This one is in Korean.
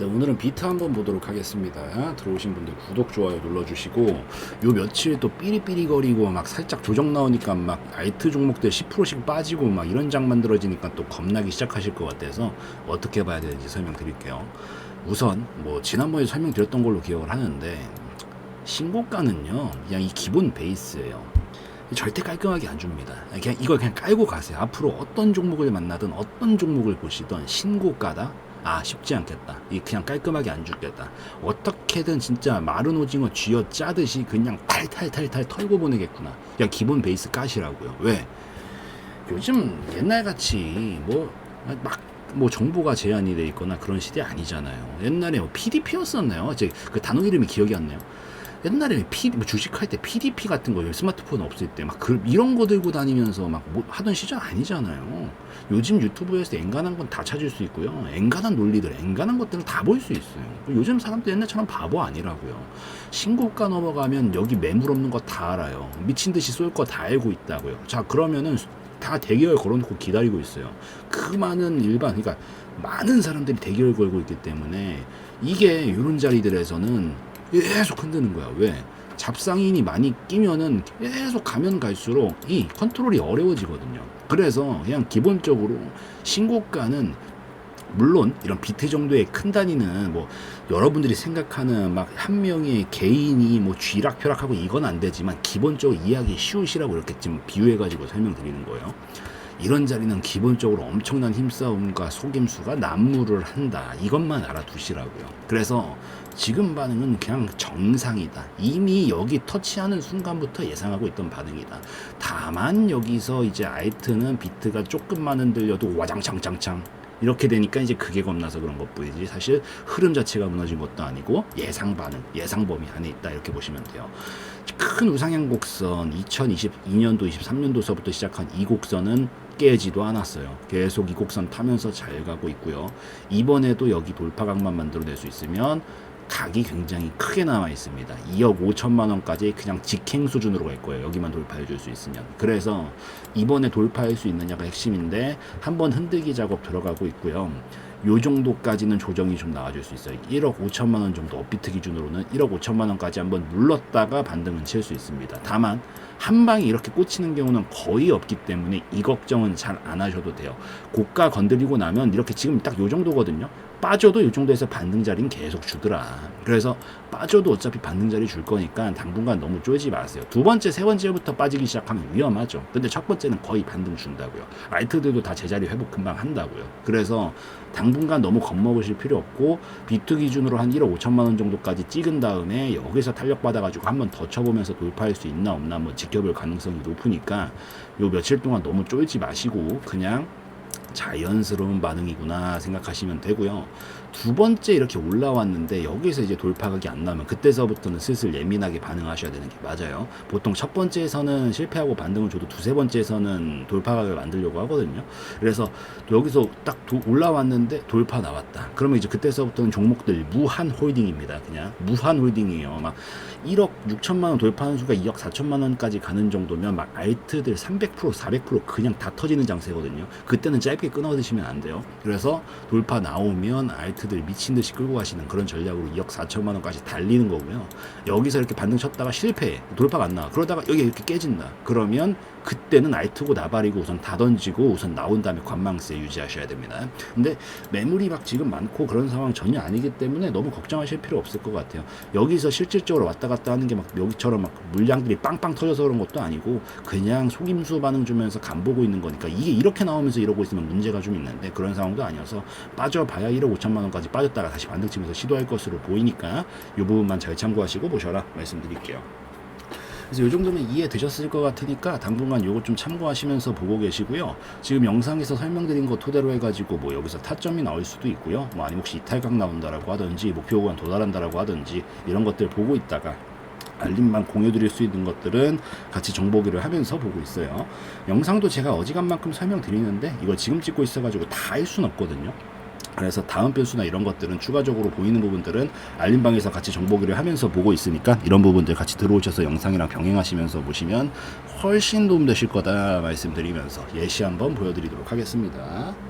네, 오늘은 비트 한번 보도록 하겠습니다. 들어오신 분들 구독, 좋아요 눌러주시고 요 며칠 또 삐리삐리거리고 막 살짝 조정 나오니까 막 알트 종목들 10%씩 빠지고 막 이런 장 만들어지니까 또 겁나기 시작하실 것 같아서 어떻게 봐야 되는지 설명드릴게요. 우선 뭐 지난번에 설명드렸던 걸로 기억을 하는데 신고가는요 그냥 이 기본 베이스예요. 절대 깔끔하게 안 줍니다. 그냥 이걸 그냥 깔고 가세요. 앞으로 어떤 종목을 만나든 어떤 종목을 보시던 신고가다. 아 쉽지 않겠다. 이 그냥 깔끔하게 안 죽겠다. 어떻게든 진짜 마른 오징어 쥐어 짜듯이 그냥 탈탈탈탈 털고 보내겠구나. 그냥 기본 베이스 까시라고요. 왜? 요즘 옛날같이 뭐막 뭐 정보가 제한이 돼 있거나 그런 시대 아니잖아요. 옛날에 뭐 PDP였었나요? 제 그 단어 이름이 기억이 안 나요. 옛날에 P, 뭐 주식할 때 PDP 같은 거 스마트폰 없을 때 막 그, 이런 거 들고 다니면서 막 뭐 하던 시절 아니잖아요. 요즘 유튜브에서 엔간한 건 다 찾을 수 있고요. 엔간한 논리들, 엔간한 것들을 다 볼 수 있어요. 요즘 사람들 옛날처럼 바보 아니라고요. 신고가 넘어가면 여기 매물 없는 거 다 알아요. 미친 듯이 쏠 거 다 알고 있다고요. 자 그러면은 다 대기열 걸어놓고 기다리고 있어요. 그 많은 일반, 그러니까 많은 사람들이 대기열 걸고 있기 때문에 이게 이런 자리들에서는 계속 흔드는 거야. 왜? 잡상인이 많이 끼면은 계속 가면 갈수록 이 컨트롤이 어려워지거든요. 그래서 그냥 기본적으로 신고가는 물론 이런 비트 정도의 큰 단위는 뭐 여러분들이 생각하는 막 한 명의 개인이 뭐 쥐락펴락하고 이건 안 되지만 기본적으로 이해하기 쉬우시라고 이렇게 좀 비유해가지고 설명드리는 거예요. 이런 자리는 기본적으로 엄청난 힘싸움과 속임수가 난무를 한다. 이것만 알아두시라고요. 그래서 지금 반응은 그냥 정상이다. 이미 여기 터치하는 순간부터 예상하고 있던 반응이다. 다만 여기서 이제 알트는 비트가 조금만 흔들려도 와장창창창 이렇게 되니까 이제 그게 겁나서 그런 것 뿐이지 사실 흐름 자체가 무너진 것도 아니고 예상 반응, 예상 범위 안에 있다 이렇게 보시면 돼요. 큰 우상향 곡선 2022년도, 23년도서부터 시작한 이 곡선은 깨지도 않았어요. 계속 이 곡선 타면서 잘 가고 있고요. 이번에도 여기 돌파각만 만들어낼 수 있으면 각이 굉장히 크게 남아 있습니다. 2억 5천만 원까지 그냥 직행 수준으로 갈 거예요. 여기만 돌파해 줄 수 있으면. 그래서 이번에 돌파할 수 있느냐가 핵심인데 한번 흔들기 작업 들어가고 있고요. 요 정도까지는 조정이 좀 나와줄 수 있어요. 1억 5천만 원 정도 업비트 기준으로는 1억 5천만 원까지 한번 눌렀다가 반등은 칠 수 있습니다. 다만 한 방에 이렇게 꽂히는 경우는 거의 없기 때문에 이 걱정은 잘 안 하셔도 돼요. 고가 건드리고 나면 이렇게 지금 딱 요 정도거든요. 빠져도 이 정도에서 반등 자리는 계속 주더라. 그래서 빠져도 어차피 반등 자리 줄 거니까 당분간 너무 쪼지 마세요. 두 번째, 세 번째부터 빠지기 시작하면 위험하죠. 근데 첫 번째는 거의 반등 준다고요. 알트들도 다 제자리 회복 금방 한다고요. 그래서 당분간 너무 겁먹으실 필요 없고 비트 기준으로 한 1억 5천만 원 정도까지 찍은 다음에 여기서 탄력 받아가지고 한번 더 쳐보면서 돌파할 수 있나 없나 뭐 지켜볼 가능성이 높으니까 요 며칠 동안 너무 쫄지 마시고 그냥 자연스러운 반응이구나 생각하시면 되고요. 두 번째 이렇게 올라왔는데 여기서 이제 돌파각이 안 나면 그때서부터는 슬슬 예민하게 반응하셔야 되는 게 맞아요. 보통 첫 번째에서는 실패하고 반등을 줘도 두세 번째에서는 돌파각을 만들려고 하거든요. 그래서 여기서 딱 도, 올라왔는데 돌파 나왔다. 그러면 이제 그때서부터는 종목들 무한 홀딩입니다. 그냥 무한 홀딩이에요. 막 1억 6천만 원 돌파하는 수가 2억 4천만 원까지 가는 정도면 막 알트들 300% 400% 그냥 다 터지는 장세거든요. 그때는 짧게 끊어 드시면 안 돼요. 그래서 돌파 나오면 알트 들 미친 듯이 끌고 가시는 그런 전략으로 2억 4천만 원까지 달리는 거고요. 여기서 이렇게 반등 쳤다가 실패, 돌파가 안 나와. 그러다가 여기 이렇게 깨진다. 그러면 그때는 알트고 나발이고 우선 다 던지고 우선 나온 다음에 관망세 유지하셔야 됩니다. 근데 매물이 막 지금 많고 그런 상황 전혀 아니기 때문에 너무 걱정하실 필요 없을 것 같아요. 여기서 실질적으로 왔다 갔다 하는 게 막 여기처럼 막 물량들이 빵빵 터져서 그런 것도 아니고 그냥 속임수 반응 주면서 간 보고 있는 거니까 이게 이렇게 나오면서 이러고 있으면 문제가 좀 있는데 그런 상황도 아니어서 빠져봐야 1억 5천만 원 까지 빠졌다가 다시 반등 치면서 시도할 것으로 보이니까 이 부분만 잘 참고하시고 보셔라 말씀드릴게요. 그래서 이 정도면 이해되셨을 것 같으니까 당분간 요거 좀 참고하시면서 보고 계시고요. 지금 영상에서 설명드린 거 토대로 해가지고 뭐 여기서 타점이 나올 수도 있고요. 뭐 아니면 혹시 이탈각 나온다라고 하든지 목표 구간 도달한다라고 하든지 이런 것들 보고 있다가 알림만 공유드릴 수 있는 것들은 같이 정보기를 하면서 보고 있어요. 영상도 제가 어지간만큼 설명드리는데 이걸 지금 찍고 있어가지고 다 할 수는 없거든요. 그래서 다음 변수나 이런 것들은 추가적으로 보이는 부분들은 알림방에서 같이 정보기를 하면서 보고 있으니까 이런 부분들 같이 들어오셔서 영상이랑 병행하시면서 보시면 훨씬 도움 되실 거다 말씀드리면서 예시 한번 보여드리도록 하겠습니다.